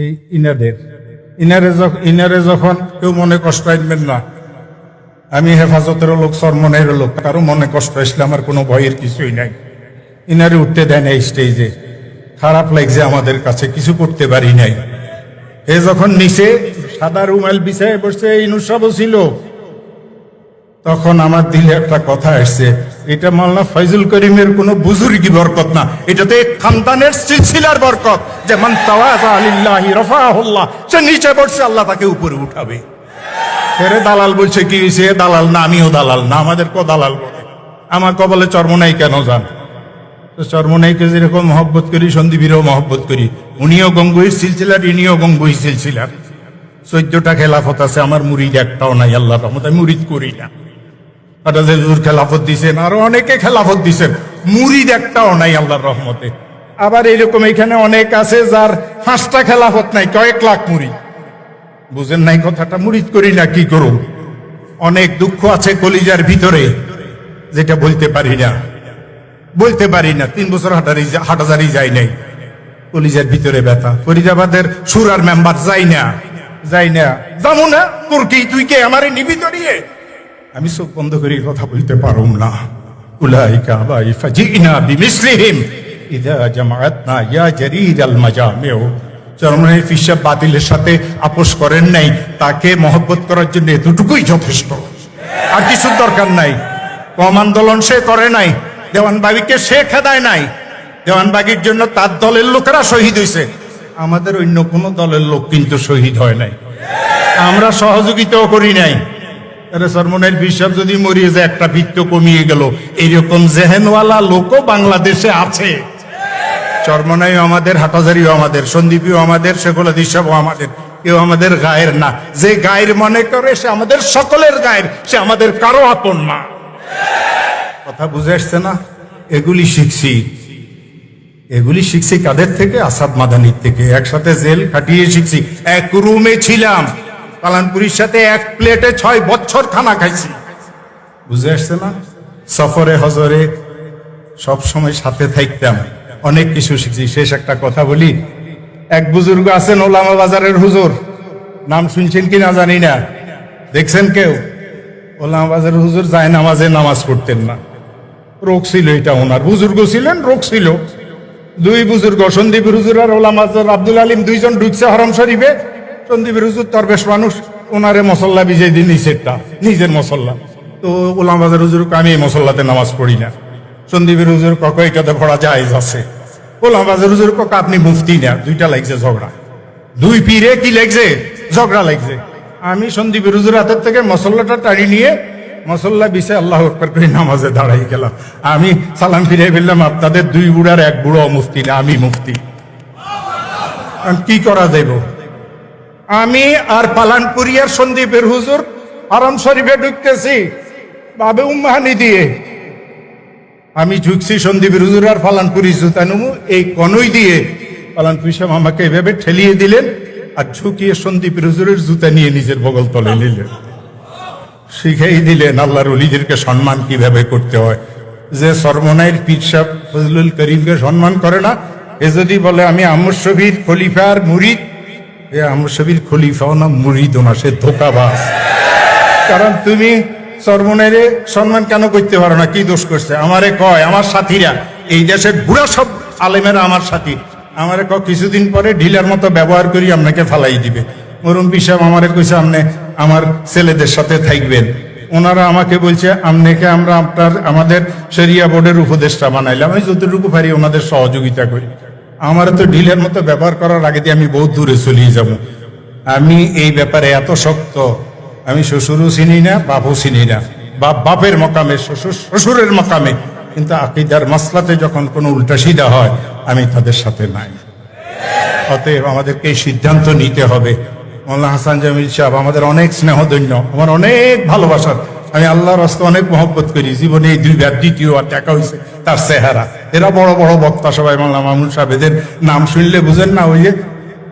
এই ইনাদের। ইনারে ইনারে যখন কেউ মনে কষ্ট আনবেন না, আমি হেফাজতের লোক, সরমনের লোক, কারও মনে কষ্ট আসলে আমার কোনো ভয়ের কিছুই নাই। ইনারে উঠতে দেয় না এই স্টেজে। খারাপ লাগছে আমাদের কাছে, কিছু করতে পারি নাই। এ যখন নিচে সাদা রুমাল বিছায় বসছে ইনুসাবও ছিল। তখন আমার দিলে একটা কথা আসছে, এটা মাল্লা ফয়জুল করিমের কোন বুজুর্গি বরকত না। এটা তো এক খানদানের সিলসিলার বরকত যেমন তাওয়াজা সে নিচে পড়ছে আল্লাহ তাকে উপরে উঠাবে। ফেরে দালাল বলছে কি হয়েছে দালাল না, আমিও দালাল না, আমাদের কো দালাল বলে আমার কবলে চর্মনাই কেন যান তো চর্মনাইকে যেরকম মহব্বত করি, সন্দীপীরও মহব্বত করি। উনিও গঙ্গুই সিলসিলার, ইনিও গঙ্গুই সিলসিলার। চোদ্দটা খেলাফত আছে, আমার মুরিদ একটাও নাই আল্লাহ রহমত আমি মুরিদ করি না। হুজুর খেলাফত দিছেন, আরও অনেকে খেলাফত দিছেন। মুরিদ একটাও নাই আল্লাহর রহমতে। আবার এরকম এখানে অনেক আছে যার পাঁচটা খেলাফত নাই, কয়েক লাখ মুরিদ। বুঝেন নাই কথাটা, মুরিদ করি না, কি করুন অনেক দুঃখ আছে কলিজার ভিতরে, যেটা বলতে পারি না। বলতে পারি না, তিন বছর হাটারি হাটাজারি যাই নাই। কলিজার ভিতরে ব্যথা। ফরিদাবাদের সুরার মেম্বার যাই না যাই না। যাব না, তোর কি তুই কে আমারে নিবি দড়িয়ে আমি চোখ বন্ধ করে কথা বলতে পারুম না। উলাইকা বাই ফাজিনা বিমিসলিহিম। ইদা জামাআতনা ইয়া জারির আল মাজামিউ। চরমনের ফিসাব বাতিলের সাথে আপোষ করেন নাই, তাকে মহব্বত করার জন্য এতটুকুই যথেষ্ট। আর কিছু দরকার নাই। কম আন্দোলন সে করে নাই, দেওয়ানবাগিকে সে খেদায় নাই। দেওয়ানবাগির জন্য তার দলের লোকেরা শহীদ হয়েছে আমাদের অন্য কোনো দলের লোক কিন্তু শহীদ হয় নাই। আমরা সহযোগিতাও করি নাই। আরে সরমনের বিশ্বাস যদি মরিয়ে যায়, একটা বৃত্ত কমিয়ে গেল। এইরকম জেহেনওয়ালা লোকও বাংলাদেশে আছে। চরমনাইও আমাদের হাটাজারিও আমাদের, সন্দীপীও আমাদের সেগুলো দিশাবও আমাদের। কেউ আমাদের গায়ের না। যে গায়ের মনে করে, সে আমাদের সকলের গায়ের, সে আমাদের কারও আপন না। কথা বুঝে আসছে না? এগুলি শিখছি। এগুলি শিখছি কাদের থেকে? আসাদ মাদানির থেকে। একসাথে জেল কাটিয়ে শিখছি। এক রুমে ছিলাম। পালানপুরির সাথে এক প্লেটে ছয় বছর খানা খাইছি। বুঝে আসছে না? সফরে, হজরে সব সময় সাথে থাকতাম। অনেক কিছু শিখছি। শেষ একটা কথা বলি। এক বুজুর্গ আছেন ওলামা বাজারের হুজুর। নাম শুনছেন কি না জানি না। দেখছেন কেউ? ওলামা বাজারের হুজুর যায় নামাজে, নামাজ পড়তেন না। রোগ ছিল এটা ওনার। বুজুর্গ ছিলেন, রোগ ছিল। দুই বুজুর্গ, সন্দীপ হুজুর আর ওলামা আব্দুল আলিম দুইজন ঢুকছে হরম শরীফে। সন্দীপ হুজুর তরবেশ মানুষ ওনারে মসল্লা বিজয় দিন নিষেধটা নিজের মসল্লা। তো ওলাম বাজার হুজুর আমি এই মসল্লাতে নামাজ পড়ি না। সন্দীপের হুজুর কক এটাতে পড়া যায় আছে। ওলাম বাজার হুজুর কক আপনি মুফতি না, দুইটা লাগছে ঝগড়া। দুই পীরে কি লাগছে? ঝগড়া লাগছে। আমি সন্দীপের হুজুর হাতের থেকে মসল্লাটা টাড়ি নিয়ে মসল্লা বিষে আল্লাহ আকবর করে নামাজে দাঁড়াই গেলাম। আমি সালাম ফিরে ফেললাম, আপনাদের দুই বুড়ার এক বুড়ো মুফতি না, আমি মুফতি। কি করা যাইব? আমি আর পালানপুরিয়ার সন্দীপের হুজুর আরাম শরীফে ঢুকতেছি। বাবে উম্মাহানি দিয়ে। আমি ঝুঁকছি সন্দীপের হুজুর আর পালানপুরি জুতানুমু এই কনই দিয়ে পালানপুরি সাহেব আমাকে এভাবে ঠেলিয়ে দিলেন আর ঝুঁকিয়ে সন্দীপের হুজুরের জুতা নিয়ে নিজের বগল তলে নিলেন। শিখাই দিলেন আল্লাহর অলিদেরকে সম্মান কীভাবে করতে হয়। যে সরমনাইয়ের পীর সাহেব ফজলুল করিমকে সম্মান করে না, এ যদি বলে আমি আমর শবীর খলিফার মুরিদ এ আমর শবীর খলিফাও না মুরিদও না সে ধোকাবাজ। কারণ তুমি সরমনাইরে সম্মান কেন করতে পারো না? কি দোষ করছে? আমারে কয়, আমার সাথীরা, এই দেশের বুড়া সব আলেমেরা আমার সাথী। আমারে ক কিছুদিন পরে ঢিলার মতো ব্যবহার করি আপনাকে ফালাই দিবে। মরুম পিসাব আমারে কইছে, আপনি আমার ছেলেদের সাথে থাকবেন। ওনারা আমাকে বলছে, আপনাকে আমরা আপনার, আমাদের শরিয়া বোর্ডের উপদেষ্টা বানাইলাম। আমি যতটুকু পারি ওনাদের সহযোগিতা করি। আমার তো ঢিলের মতো ব্যবহার করার আগে দিয়ে আমি বহুত দূরে চলিয়ে যাব। আমি এই ব্যাপারে এত শক্ত, আমি শ্বশুরও চিনি না, বাপও চিনি না। বাপ বাপের মকামে, শ্বশুর শ্বশুরের মকামে। কিন্তু আকিদার মাসলাতে যখন কোনো উল্টা সিধা হয়, আমি তাদের সাথে নাই। অতএব আমাদেরকে এই সিদ্ধান্ত নিতে হবে। মোল্লা হাসান জামিল সাহেব, আমাদের অনেক স্নেহদৈন্য আমার অনেক ভালোবাসার। আমি আল্লাহর রাস্তা অনেক মহব্বত করি। জীবনে এই দুইবার দ্বিতীয় আর দেখা হয়েছে তার চেহারা। এরা বড় বড় বক্তা সবাই মোল্লা মামুন সাহেব এদের নাম শুনলে বুঝেন না ওই যে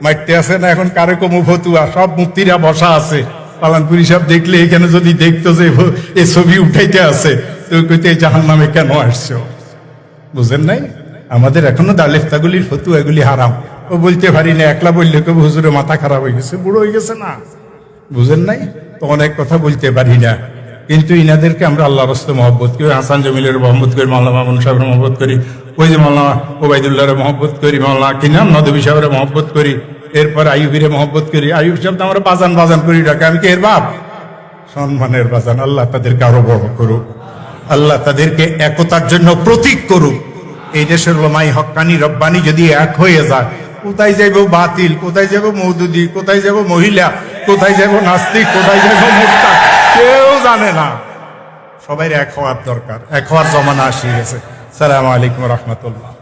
মাইতে আছে না এখন কারে কমু ফতুয়া, সব মুক্তিরা বসা আছে। পালানপুরি সাহেব দেখলে এখানে যদি দেখতো যে এই ছবি উঠাইতে আছে, তো কইতে এই জাহান নামে কেন আসছো? বুঝেন নাই? আমাদের এখনও দালেফতাগুলির ফতু এগুলি হারাম। ও বলতে পারি না, একলা বললে কেউ হুজুরে মাথা খারাপ হয়ে গেছে, বুড়ো হয়ে গেছে না। বুঝেন নাই? তো অনেক কথা বলতে পারি না। কিন্তু ইনাদেরকে আমরা আল্লাহ রস্তে মহব্বত করি, হাসান জমিলের মহব্বত করি মাল্লা মামুন সাহেবের মহব্বত করি, ওই যে মাল্লা ওবায়দুল্লাহরে মহব্বত করি মাল্লা কি নাম নদবী সাহেবের মহব্বত করি, এরপর আইবিরে মহব্বত করি আইব সাহেব তো আমরা বাজান বাজান করি ডাকে, আমি কি এর বাপ? সম্মানের বাজান, আল্লাহ তাদেরকে আরও বড় করুক, আল্লাহ তাদেরকে একতার জন্য প্রতীক করুক। এই দেশের লোমাই হক্কানি রব্বানি যদি এক হয়ে যায়, কোথায় যাইব বাতিল, কোথায় যাব মৌদুদি, কোথায় যাব মহিলা, কোথায় যাব নাস্তিক, কোথায় যাব মুক্তা? কেউ জানে না। সবাই এক হওয়ার দরকার। এক হওয়ার জমানা আসিয়ে গেছে। সালাম আলাইকুম রহমতুল্লাহ।